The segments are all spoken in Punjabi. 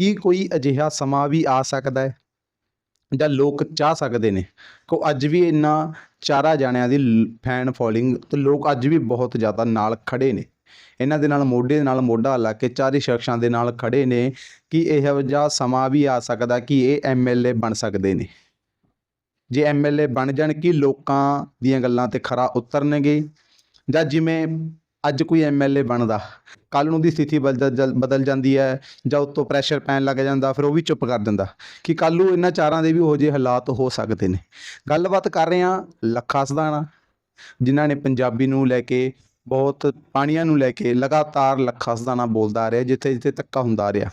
ਕੀ ਕੋਈ ਅਜਿਹਾ ਸਮਾਂ ਵੀ ਆ ਸਕਦਾ ਹੈ? ਜਾਂ ਲੋਕ ਚਾਹ ਸਕਦੇ ਨੇ? ਕੋ ਅੱਜ ਵੀ ਇੰਨਾ ਚਾਰਾ ਜਾਣਿਆਂ ਦੀ ਫੈਨ ਫੋਲੋਇੰਗ ਤੇ ਲੋਕ ਅੱਜ ਵੀ ਬਹੁਤ ਜ਼ਿਆਦਾ ਨਾਲ ਖੜੇ ਨੇ। ਇਹਨਾਂ ਦੇ ਨਾਲ ਮੋਢੇ ਦੇ ਨਾਲ ਮੋਢਾ ਲਾ ਕੇ ਚਾਰੇ ਸ਼ਖਸਾਂ ਦੇ ਨਾਲ ਖੜੇ ਨੇ ਕਿ ਇਹੋ ਜਿਹਾ ਸਮਾਂ ਵੀ ਆ ਸਕਦਾ ਕਿ ਇਹ ਐਮਐਲਏ ਬਣ ਸਕਦੇ ਨੇ। ਜੇ ਐਮਐਲਏ ਬਣ ਜਾਣ, ਕਿ ਲੋਕਾਂ ਦੀਆਂ ਗੱਲਾਂ ਤੇ ਖਰਾ ਉਤਰਨਗੇ? ਜਾਂ ਜਿਵੇਂ ਅੱਜ ਕੋਈ ਐਮਐਲਏ ਬਣਦਾ। ਕੱਲ ਨੂੰ ਦੀ ਸਥਿਤੀ ਬਦਲ ਬਦਲ ਜਾਂਦੀ ਹੈ ਜਾਂ ਉੱਤੋਂ ਪ੍ਰੈਸ਼ਰ ਪੈਣ ਲੱਗ ਜਾਂਦਾ, ਫਿਰ ਉਹ ਵੀ ਚੁੱਪ ਕਰ ਦਿੰਦਾ। ਕਿ ਕੱਲ ਨੂੰ ਇਹਨਾਂ ਚਾਰਾਂ ਦੇ ਵੀ ਹੋ ਜਿਹੇ ਹਾਲਾਤ ਹੋ ਸਕਦੇ ਨੇ। ਗੱਲਬਾਤ ਕਰ ਰਹੇ ਹਾਂ ਲੱਖਾ ਸਦਾਣਾ ਜਿਨ੍ਹਾਂ ਨੇ ਪੰਜਾਬੀ ਨੂੰ ਲੈ ਕੇ ਬਹੁਤ, ਪਾਣੀਆਂ ਨੂੰ ਲੈ ਕੇ ਲਗਾਤਾਰ ਲੱਖਾ ਸਦਾਣਾ ਬੋਲਦਾ ਆ ਰਿਹਾ, ਜਿੱਥੇ ਜਿੱਥੇ ਧੱਕਾ ਹੁੰਦਾ ਰਿਹਾ।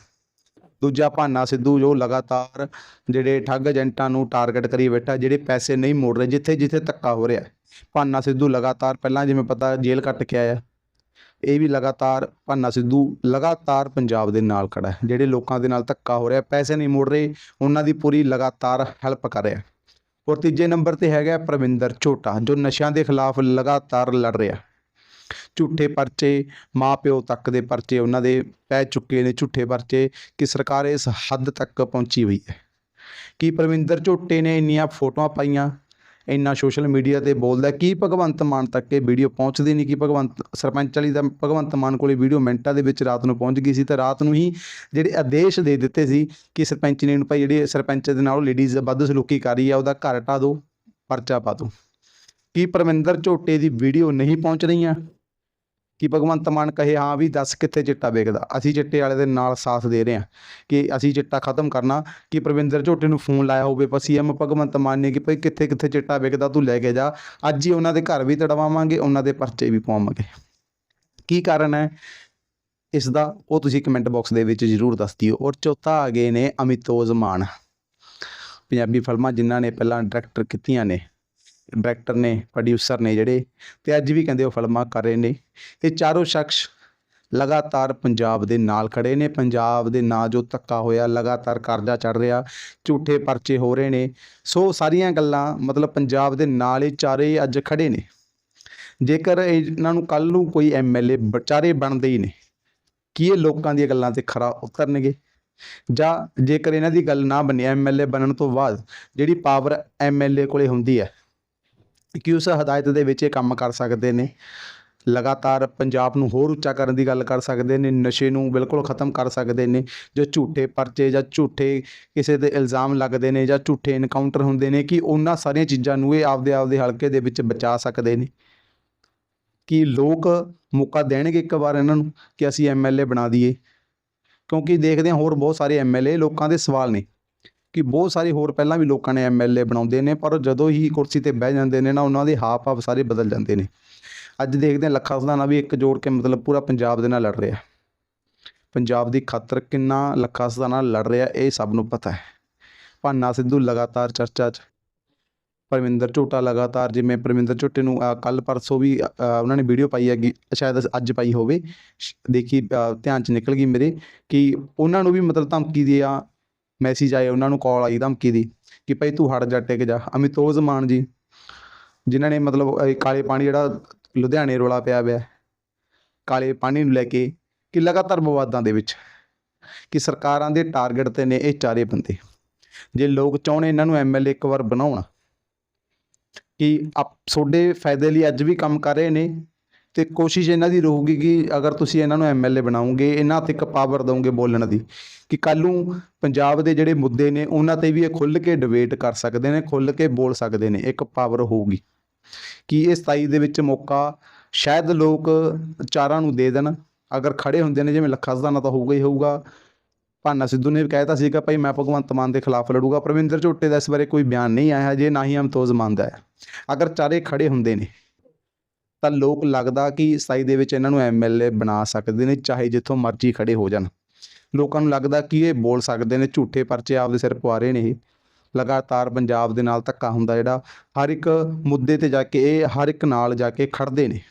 ਦੂਜਾ ਭਾਨਾ ਸਿੱਧੂ, ਜੋ ਲਗਾਤਾਰ ਜਿਹੜੇ ਠੱਗ ਏਜੰਟਾਂ ਨੂੰ ਟਾਰਗੇਟ ਕਰੀ ਬੈਠਾ, ਜਿਹੜੇ ਪੈਸੇ ਨਹੀਂ ਮੋੜ ਰਹੇ, ਜਿੱਥੇ ਜਿੱਥੇ ਧੱਕਾ ਹੋ ਰਿਹਾ। ਭਾਨਾ ਸਿੱਧੂ ਲਗਾਤਾਰ ਪਹਿਲਾਂ ਜਿਵੇਂ ਪਤਾ ਜੇਲ੍ਹ ਕੱਟ ਕੇ ਆਇਆ ਇਹ ਵੀ ਲਗਾਤਾਰ ਭਾਨਾ ਸਿੱਧੂ ਲਗਾਤਾਰ ਪੰਜਾਬ ਦੇ ਨਾਲ ਖੜਾ ਹੈ, ਜਿਹੜੇ ਲੋਕਾਂ ਦੇ ਨਾਲ ਧੱਕਾ ਹੋ ਰਿਹਾ, ਪੈਸੇ ਨਹੀਂ ਮੋੜ ਰਹੇ, ਉਹਨਾਂ ਦੀ ਪੂਰੀ ਲਗਾਤਾਰ ਹੈਲਪ ਕਰ ਰਿਹਾ ਔਰ ਤੀਜੇ ਨੰਬਰ ਤੇ ਹੈਗਾ ਪ੍ਰਵਿੰਦਰ ਝੋਟਾ, ਜੋ ਨਸ਼ਿਆਂ ਦੇ ਖਿਲਾਫ ਲਗਾਤਾਰ ਲੜ ਰਿਹਾ ਝੂਠੇ ਪਰਚੇ, ਮਾਪਿਓ ਤੱਕ ਦੇ ਪਰਚੇ ਉਹਨਾਂ ਦੇ ਪੈ ਚੁੱਕੇ ਨੇ, ਝੂਠੇ ਪਰਚੇ, ਕਿ ਸਰਕਾਰ ਇਸ ਹੱਦ ਤੱਕ ਪਹੁੰਚੀ ਹੋਈ ਹੈ। ਕਿ ਪ੍ਰਵਿੰਦਰ ਝੋਟੇ ਨੇ ਇੰਨੀਆਂ ਫੋਟੋਆਂ ਪਾਈਆਂ? ਇੰਨਾ ਸੋਸ਼ਲ ਮੀਡੀਆ ਤੇ ਬੋਲਦਾ, ਕੀ ਭਗਵੰਤ ਮਾਨ ਤੱਕ ਇਹ ਵੀਡੀਓ ਪਹੁੰਚਦੀ ਨਹੀਂ? ਕਿ ਭਗਵੰਤ, ਸਰਪੰਚ ਵਾਲੀ ਦਾ ਭਗਵੰਤ ਮਾਨ ਕੋਲੇ ਵੀਡੀਓ ਮਿੰਟਾਂ ਦੇ ਵਿੱਚ ਰਾਤ ਨੂੰ ਪਹੁੰਚ ਗਈ ਸੀ ਤੇ ਰਾਤ ਨੂੰ ਹੀ ਜਿਹੜੇ ਆਦੇਸ਼ ਦੇ ਦਿੱਤੇ ਸੀ ਕਿ ਸਰਪੰਚ ਨੇ ਨੂੰ ਭਾਈ ਜਿਹੜੇ ਸਰਪੰਚ ਦੇ ਨਾਲ ਲੇਡੀਜ਼ ਵੱਧ ਸਲੂਕੀ ਕਰ ਰਹੀ ਆ, ਉਹਦਾ ਘਰ ਢਾ ਦਿਓ, ਪਰਚਾ ਪਾ ਦਿਓ। ਕੀ ਪਰਮਿੰਦਰ ਝੋਟੇ ਦੀ ਵੀਡੀਓ ਨਹੀਂ ਪਹੁੰਚ ਰਹੀਆਂ? ਕਿ ਭਗਵੰਤ ਮਾਨ ਕਹੇ, ਹਾਂ ਵੀ ਦੱਸ ਕਿੱਥੇ ਚਿੱਟਾ ਵੇਚਦਾ ਅਸੀਂ ਚਿੱਟੇ ਵਾਲੇ ਦੇ ਨਾਲ ਸਾਥ ਦੇ ਰਹੇ ਹਾਂ ਕਿ ਅਸੀਂ ਚਿੱਟਾ ਖਤਮ ਕਰਨਾ, ਕਿ ਪ੍ਰਵਿੰਦਰ ਝੋਟੇ ਨੂੰ ਫੋਨ ਲਾਇਆ ਹੋਵੇ ਪਰ ਸੀਐਮ ਭਗਵੰਤ ਮਾਨ ਨੇ ਕਿ ਭਈ ਕਿੱਥੇ ਕਿੱਥੇ ਚਿੱਟਾ ਵੇਚਦਾ ਤੂੰ ਲੈ ਕੇ ਜਾ। ਅੱਜ ਹੀ ਉਹਨਾਂ ਦੇ ਘਰ ਵੀ ਤੜਵਾਵਾਂਗੇ, ਉਹਨਾਂ ਦੇ ਪਰਚੇ ਵੀ ਪਾਵਾਂਗੇ। ਕੀ ਕਾਰਨ ਹੈ? ਇਸ ਦਾ ਉਹ ਤੁਸੀਂ ਕਮੈਂਟ ਬਾਕਸ ਦੇ ਵਿੱਚ ਜ਼ਰੂਰ ਦੱਸ ਦਿਓ। ਔਰ ਚੌਥਾ ਆ ਗਏ ਨੇ ਅਮਿਤੋਜ ਮਾਨ। ਪੰਜਾਬੀ ਫਿਲਮਾਂ ਜਿਨ੍ਹਾਂ ਨੇ ਪਹਿਲਾਂ ਡਾਇਰੈਕਟਰ ਕੀਤੀਆਂ ਨੇ ਡਾਇਰੈਕਟਰ ਨੇ ਪ੍ਰੋਡਿਊਸਰ ਨੇ ਜਿਹੜੇ, ਤੇ ਅੱਜ ਵੀ ਕਹਿੰਦੇ ਉਹ ਫਿਲਮਾਂ ਕਰ ਰਹੇ ਨੇ। ਇਹ ਚਾਰੋਂ ਸ਼ਖਸ ਲਗਾਤਾਰ ਪੰਜਾਬ ਦੇ ਨਾਲ ਖੜੇ ਨੇ। ਪੰਜਾਬ ਦੇ ਨਾਂ ਜੋ ਧੱਕਾ ਹੋਇਆ, ਲਗਾਤਾਰ ਕਰਜ਼ਾ ਚੜ ਰਿਹਾ, ਝੂਠੇ ਪਰਚੇ ਹੋ ਰਹੇ ਨੇ। ਸੋ ਸਾਰੀਆਂ ਗੱਲਾਂ, ਮਤਲਬ ਪੰਜਾਬ ਦੇ ਨਾਲ ਹੀ ਚਾਰੇ ਅੱਜ ਖੜੇ ਨੇ। ਜੇਕਰ ਇਹਨਾਂ ਨੂੰ ਕੱਲ ਨੂੰ ਕੋਈ ਐਮਐਲਏ ਵਿਚਾਰੇ ਬਣਦੇ ਹੀ ਨੇ, ਕੀ ਇਹ ਲੋਕਾਂ ਦੀਆਂ ਗੱਲਾਂ ਤੇ ਖਰਾ ਉਤਰਨਗੇ? ਜਾਂ ਜੇਕਰ ਇਹਨਾਂ ਦੀ ਗੱਲ ਨਾ ਬਣੀ ਐਮਐਲਏ ਬਣਨ ਤੋਂ ਬਾਅਦ, ਜਿਹੜੀ ਪਾਵਰ ਐਮਐਲਏ ਕੋਲੇ ਹੁੰਦੀ ਹੈ ਕਿ ਉਸ ਹਦਾਇਤ ਦੇ ਵਿੱਚ ਇਹ ਕੰਮ ਕਰ ਸਕਦੇ ਨੇ। ਲਗਾਤਾਰ ਪੰਜਾਬ ਨੂੰ ਹੋਰ ਉੱਚਾ ਕਰਨ ਦੀ ਗੱਲ ਕਰ ਸਕਦੇ ਨੇ, ਨਸ਼ੇ ਨੂੰ ਬਿਲਕੁਲ ਖਤਮ ਕਰ ਸਕਦੇ ਨੇ, ਜੋ ਝੂਠੇ ਪਰਚੇ, ਜਾਂ ਝੂਠੇ ਕਿਸੇ ਦੇ ਇਲਜ਼ਾਮ ਲੱਗਦੇ ਨੇ, ਜਾਂ ਝੂਠੇ ਇਨਕਾਊਂਟਰ ਹੁੰਦੇ ਨੇ ਕਿ ਉਹਨਾਂ ਸਾਰੀਆਂ ਚੀਜ਼ਾਂ ਨੂੰ ਇਹ ਆਪਦੇ ਆਪਦੇ ਹਲਕੇ ਦੇ ਵਿੱਚ ਬਚਾ ਸਕਦੇ ਨੇ। ਕਿ ਲੋਕ ਮੌਕਾ ਦੇਣਗੇ ਇੱਕ ਵਾਰ ਇਹਨਾਂ ਨੂੰ ਕਿ ਅਸੀਂ ਐਮਐਲਏ ਬਣਾ ਦਈਏ। ਕਿਉਂਕਿ ਦੇਖਦੇ ਹਾਂ ਹੋਰ ਬਹੁਤ ਸਾਰੇ ਐਮਐਲਏ ਲੋਕਾਂ ਦੇ ਸਵਾਲ ਨੇ। ਕਿ ਬਹੁਤ ਸਾਰੇ ਹੋਰ ਪਹਿਲਾਂ ਵੀ ਲੋਕਾਂ ਨੇ ਐਮਐਲਏ ਬਣਾਉਂਦੇ ਨੇ, ਪਰ ਜਦੋਂ ਹੀ ਕੁਰਸੀ ਤੇ ਬਹਿ ਜਾਂਦੇ ਨੇ ਨਾ, ਉਹਨਾਂ ਦੇ ਹਾਵ ਭਾਵ ਸਾਰੇ ਬਦਲ ਜਾਂਦੇ ਨੇ। ਅੱਜ ਦੇਖਦੇ ਹਾਂ ਲੱਖਾ ਸਦਾਨਾ ਵੀ ਇੱਕ ਜੋੜ ਕੇ ਮਤਲਬ ਪੂਰਾ ਪੰਜਾਬ ਦੇ ਨਾਲ ਲੜ ਰਿਹਾ। ਪੰਜਾਬ ਦੀ ਖਾਤਰ ਕਿੰਨਾ ਲੱਖਾ ਸਦਾਨਾ ਲੜ ਰਿਹਾ, ਇਹ ਸਭ ਨੂੰ ਪਤਾ ਹੈ। ਭਾਨਾ ਸਿੱਧੂ ਲਗਾਤਾਰ ਚਰਚਾ 'ਚ, ਪਰਮਿੰਦਰ ਝੋਟਾ ਲਗਾਤਾਰ, ਜਿਵੇਂ ਪਰਮਿੰਦਰ ਝੋਟੇ ਨੂੰ ਕੱਲ ਪਰਸੋਂ ਵੀ ਉਹਨਾਂ ਨੇ ਵੀਡੀਓ ਪਾਈ ਹੈਗੀ, ਸ਼ਾਇਦ ਅੱਜ ਪਾਈ ਹੋਵੇ, ਸ਼- ਦੇਖੀ ਧਿਆਨ 'ਚ ਨਿਕਲ ਗਈ ਮੇਰੇ, ਕਿ ਉਹਨਾਂ ਨੂੰ ਵੀ ਮਤਲਬ ਧਮਕੀ ਦੀ ਆ ਮੈਸੇਜ ਆਏ, ਉਹਨਾਂ ਨੂੰ ਕਾਲ ਆਈ ਧਮਕੀ ਦੀ ਕਿ ਭਾਈ ਤੂੰ ਹਟ ਜਾ, ਟਿਕ ਜਾ। ਅਮਿਤੋਜ ਮਾਨ ਜੀ, ਜਿਨ੍ਹਾਂ ਨੇ ਮਤਲਬ, ਇਹ ਕਾਲੇ ਪਾਣੀ ਜਿਹੜਾ ਲੁਧਿਆਣੇ ਰੋਲਾ ਪਿਆ ਪਿਆ, ਕਾਲੇ ਪਾਣੀ ਨੂੰ ਲੈ ਕੇ ਕਿ ਲਗਾਤਾਰ ਵਿਵਾਦਾਂ ਦੇ ਵਿੱਚ ਕਿ ਸਰਕਾਰਾਂ ਦੇ ਟਾਰਗੇਟ ਤੇ ਨੇ ਇਹ ਚਾਰੇ ਬੰਦੇ। ਜੇ ਲੋਕ ਚਾਹੁੰਦੇ ਇਹਨਾਂ ਨੂੰ ਐਮਐਲਏ ਇੱਕ ਵਾਰ ਬਣਾਉਣ, ਕਿ ਆਪ ਤੁਹਾਡੇ ਫਾਇਦੇ ਲਈ ਅੱਜ ਵੀ ਕੰਮ ਕਰ ਰਹੇ ਨੇ ਤੇ ਕੋਸ਼ਿਸ਼ ਇਹਨਾਂ ਦੀ ਰਹੂਗੀ ਕਿ ਅਗਰ ਤੁਸੀਂ ਇਹਨਾਂ ਨੂੰ ਐਮਐਲਏ ਬਣਾਉਂਗੇ ਇਹਨਾਂ ਤੇ ਇੱਕ ਪਾਵਰ ਦਵੋਗੇ ਬੋਲਣ ਦੀ, ਕਿ ਕੱਲ ਨੂੰ ਪੰਜਾਬ ਦੇ ਜਿਹੜੇ ਮੁੱਦੇ ਨੇ, ਉਹਨਾਂ ਤੇ ਵੀ ਇਹ ਖੁੱਲ੍ਹ ਕੇ ਡਿਬੇਟ ਕਰ ਸਕਦੇ ਨੇ, ਖੁੱਲ੍ਹ ਕੇ ਬੋਲ ਸਕਦੇ ਨੇ, ਇੱਕ ਪਾਵਰ ਹੋਊਗੀ। ਕਿ ਇਹ 27 ਦੇ ਵਿੱਚ ਮੌਕਾ ਸ਼ਾਇਦ ਲੋਕ ਚਾਰਾਂ ਨੂੰ ਦੇ ਦੇਣ, ਅਗਰ ਖੜੇ ਹੁੰਦੇ ਨੇ, ਜਿਵੇਂ ਲੱਖਾ ਸਦਾਨਾ ਤਾਂ ਹੋਊਗਾ ਹੀ ਹੋਊਗਾ। ਭਾਨਾ ਸਿੱਧੂ ਨੇ ਵੀ ਕਹਿਤਾ ਸੀਗਾ, ਭਾਈ ਮੈਂ ਭਗਵੰਤ ਮਾਨ ਦੇ ਖਿਲਾਫ ਲੜੂਗਾ। ਪ੍ਰਵਿੰਦਰ ਝੋਟੇ ਦਾ ਇਸ ਬਾਰੇ ਕੋਈ ਬਿਆਨ ਨਹੀਂ ਆਇਆ ਜੇ ਨਾ ਹੀ ਅਮਤੋਜ਼ ਮੰਨਦਾ ਹੈ। ਅਗਰ ਚਾਰੇ ਖੜੇ ਹੁੰਦੇ ਨੇ ਤਾਂ ਲੋਕ ਲੱਗਦਾ ਕਿ 27 ਦੇ ਵਿੱਚ ਇਹਨਾਂ ਨੂੰ ਐਮਐਲਏ ਬਣਾ ਸਕਦੇ ਨੇ, ਚਾਹੇ ਜਿੱਥੋਂ ਮਰਜ਼ੀ ਖੜੇ ਹੋ ਜਾਣ। ਲੋਕਾਂ ਨੂੰ ਲੱਗਦਾ ਕਿ ਇਹ ਬੋਲ ਸਕਦੇ ਨੇ, ਝੂਠੇ ਪਰਚੇ ਆਪਦੇ ਸਿਰ ਪਵਾ ਰਹੇ ਨੇ ਇਹ। ਲਗਾਤਾਰ ਪੰਜਾਬ ਦੇ ਨਾਲ ਧੱਕਾ ਹੁੰਦਾ ਜਿਹੜਾ ਹਰ ਇੱਕ ਮੁੱਦੇ ਤੇ ਜਾ ਕੇ, ਇਹ ਹਰ ਇੱਕ ਨਾਲ ਜਾ ਕੇ ਖੜਦੇ ਨੇ।